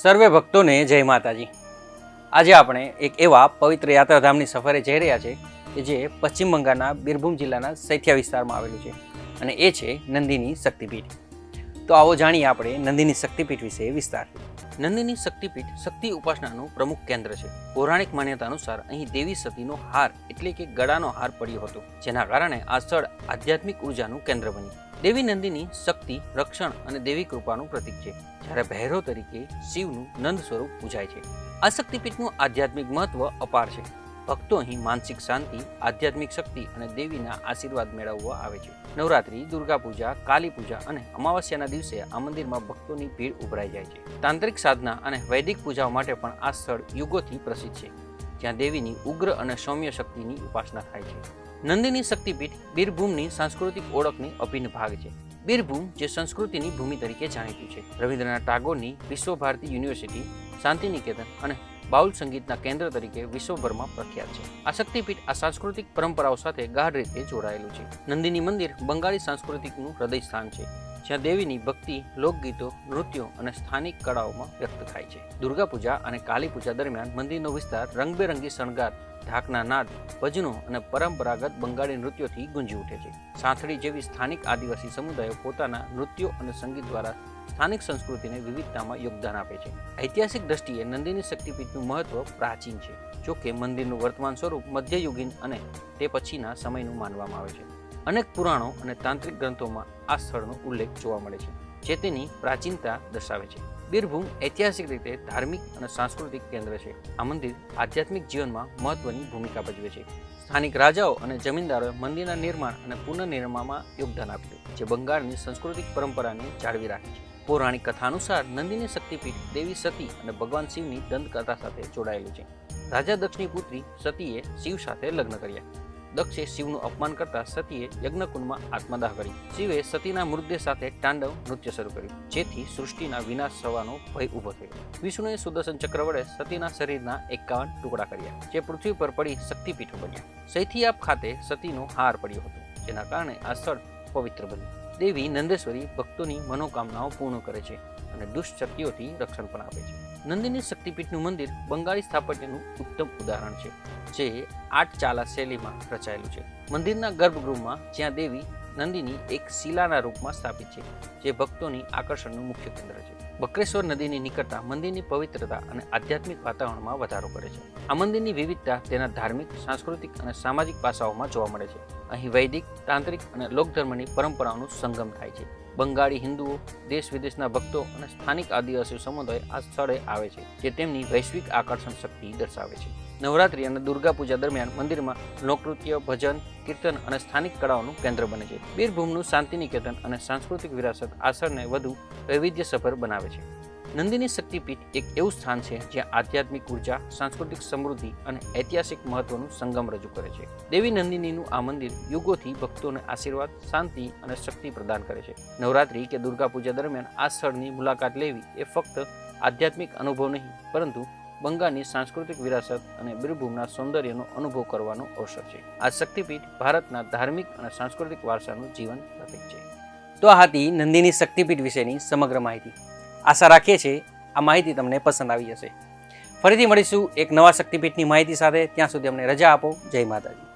સર્વે ભક્તોને જય માતાજી. આજે આપણે એક એવા પવિત્ર યાત્રાધામની સફરે જઈ રહ્યા છે કે જે પશ્ચિમ બંગાળના બિરભૂમ જિલ્લાના સૈથિયા વિસ્તારમાં આવેલું છે અને એ છે નંદીની શક્તિપીઠ. તો આવો જાણીએ આપણે નંદીની શક્તિપીઠ વિશે વિસ્તાર. નંદીની શક્તિપીઠ શક્તિ ઉપાસનાનું પ્રમુખ કેન્દ્ર છે. પૌરાણિક માન્યતા અનુસાર અહીં દેવી સતીનો હાર એટલે કે ગળાનો હાર પડ્યો હતો, જેના કારણે આ સ્થળ આધ્યાત્મિક ઉર્જાનું કેન્દ્ર બન્યું. દેવી નંદીની શક્તિ, રક્ષણ અને દેવી કૃપાનું પ્રતીક છે. જ્યારે ભૈરવ તરીકે શિવનું નંદ સ્વરૂપ પૂજાય છે. આ શક્તિપીઠનું આધ્યાત્મિક મહત્વ અપાર છે. ભક્તો અહીં માનસિક શાંતિ, આધ્યાત્મિક શક્તિ અને દેવીના આશીર્વાદ મેળવવા આવે છે. નવરાત્રી દુર્ગા પૂજા કાલી પૂજા અને અમાવસ્યાના દિવસે આ મંદિરમાં ભક્તોની ભીડ ઉભરાઈ જાય છે. તાંત્રિક સાધના અને વૈદિક પૂજાઓ માટે પણ આ સ્થળ યુગોથી પ્રસિદ્ધ છે. જ્યાં દેવીની ઉગ્ર અને સૌમ્ય શક્તિની ઉપાસના થાય છે. નંદીની શક્તિપીઠ બીરભૂમની સાંસ્કૃતિક ઓળખની અભિન્ન ભાગ છે. બીરભૂમ, જે સંસ્કૃતિની ભૂમિ તરીકે જાણીતું છે. રવિન્દ્રનાથ ટાગોરની વિશ્વ ભારતી યુનિવર્સિટી, શાંતિનિકેતન અને બાઉલ સંગીતના કેન્દ્ર તરીકે વિશ્વભરમાં પ્રખ્યાત છે. આ શક્તિપીઠ આ સાંસ્કૃતિક પરંપરાઓ સાથે ગાઢ રીતે જોડાયેલું છે. નંદિની મંદિર બંગાળી સાંસ્કૃતિકનું હૃદય સ્થાન છે. જ્યાં દેવીની ભક્તિ, લોકગીતો, નૃત્યો અને સ્થાનિક કળાઓમાં વ્યક્ત થાય છે. દુર્ગા પૂજા અને કાલી પૂજા દરમિયાન મંદિરનો વિસ્તાર રંગબેરંગી શણગાર, ઢાકના નાદ, ભજનો અને પરંપરાગત બંગાળી નૃત્યોથી ગુંજી ઉઠે છે. સાંથળી જેવી સ્થાનિક આદિવાસી સમુદાયો પોતાના નૃત્યો અને સંગીત દ્વારા સ્થાનિક સંસ્કૃતિને વિવિધતામાં યોગદાન આપે છે. ઐતિહાસિક દ્રષ્ટિએ નંદિની શક્તિપીઠનું મહત્વ પ્રાચીન છે જો કે મંદિરનું વર્તમાન સ્વરૂપ મધ્યયુગીન અને તે પછીના સમયનું માનવામાં આવે છે. અનેક પુરાણો અને તાંત્રિક ગ્રંથોમાં આ સ્થળનો ઉલ્લેખ જોવા મળે છે, જે તેની પ્રાચીનતા દર્શાવે છે. બીરભૂમ ઐતિહાસિક રીતે ધાર્મિક અને સાંસ્કૃતિક કેન્દ્ર છે. આ મંદિર આધ્યાત્મિક જીવનમાં મહત્વની ભૂમિકા ભજવે છે. સ્થાનિક રાજાઓ અને જમીનદારોએ મંદિરના નિર્માણ અને પુનઃનિર્માણમાં યોગદાન આપ્યું, જે બંગાળની સાંસ્કૃતિક પરંપરાને જાળવી રાખે છે. પૌરાણિક કથા અનુસાર નંદીની શક્તિપીઠ દેવી સતી અને ભગવાન શિવની દંતકથા સાથે જોડાયેલું છે. રાજા દક્ષની પુત્રી સતીએ શિવ સાથે લગ્ન કર્યા. દક્ષે શિવનું અપમાન કરતા સતીએ યજ્ઞકુંડમાં આત્મદાહ કરી. શિવે સતીના મૃતદેહ સાથે તાંડવ નૃત્ય શરૂ કર્યું, જેથી સૃષ્ટિના વિનાશ થવાનો ભય ઊભો થયો. વિષ્ણુએ સુદર્શન ચક્ર વડે સતીના શરીરના એકાવન ટુકડા કર્યા, જે પૃથ્વી પર પડી શક્તિપીઠો બન્યા. સૈથિયાપ ખાતે સતીનો હાર પડ્યો હતો, જેના કારણે આ સ્થળ પવિત્ર બન્યું. દેવી નંદેશ્વરી ભક્તોની મનોકામનાઓ પૂર્ણ કરે છે અને દુષ્ટ શક્તિઓથી રક્ષણ પણ આપે છે. નંદિની શક્તિપીઠનું મંદિર બંગાળી સ્થાપત્યનું ઉત્તમ ઉદાહરણ છે, જે આઠ ચાલા શૈલીમાં રચાયેલું છે. મંદિરના ગર્ભગૃહમાં જ્યાં દેવી નંદિની એક શિલાના રૂપમાં સ્થાપિત છે, જે ભક્તોની આકર્ષણનું મુખ્ય કેન્દ્ર છે. બક્રેશ્વર નદીની નિકટતા મંદિરની પવિત્રતા અને આધ્યાત્મિક વાતાવરણમાં વધારો કરે છે. આ મંદિરની વિવિધતા તેના ધાર્મિક, સાંસ્કૃતિક અને સામાજિક પાસાઓમાં જોવા મળે છે. અહીં વૈદિક, તાંત્રિક અને લોકધર્મની પરંપરાઓનું સંગમ થાય છે. બંગાળી હિન્દુઓ, દેશ વિદેશના ભક્તો અને સ્થાનિક આદિવાસી સમુદાય આ સ્થળે આવે છે, જે તેમની વૈશ્વિક આકર્ષણ શક્તિ દર્શાવે છે. નવરાત્રી અને દુર્ગા પૂજા દરમિયાન મંદિરમાં લોકનૃત્ય, ભજન, કીર્તન અને સ્થાનિક કળાઓનું કેન્દ્ર બને છે. બીરભૂમનું શાંતિનિકેતન અને સાંસ્કૃતિક વિરાસત આ સ્થળને વધુ વૈવિધ્યસભર બનાવે છે. નંદિની શક્તિપીઠ એક એવું સ્થાન છે જ્યાં આધ્યાત્મિક ઊર્જા, સાંસ્કૃતિક સમૃદ્ધિ અને ઐતિહાસિક મહત્વનું સંગમ રજૂ કરે છે. દેવી નંદિનીનું આ મંદિર યુગોથી ભક્તોને આશીર્વાદ, શાંતિ અને શક્તિ પ્રદાન કરે છે. નવરાત્રી કે દુર્ગા પૂજા દરમિયાન આ સ્થળની મુલાકાત લેવી એ ફક્ત આધ્યાત્મિક અનુભવ નહીં, પરંતુ બંગાળની સાંસ્કૃતિક વિરાસત અને બીરભૂમના સૌંદર્યનો અનુભવ કરવાનો અવસર છે. આ શક્તિપીઠ ભારતના ધાર્મિક અને સાંસ્કૃતિક વારસાનું જીવન પ્રતીક છે. તો આ હતી નંદીની શક્તિપીઠ વિશેની સમગ્ર માહિતી. આશા રાખીએ છીએ આ માહિતી તમને પસંદ આવી હશે ફરીથી મળીશું એક નવા શક્તિપીઠની માહિતી સાથે. ત્યાં સુધી અમને રજા આપો. જય માતાજી.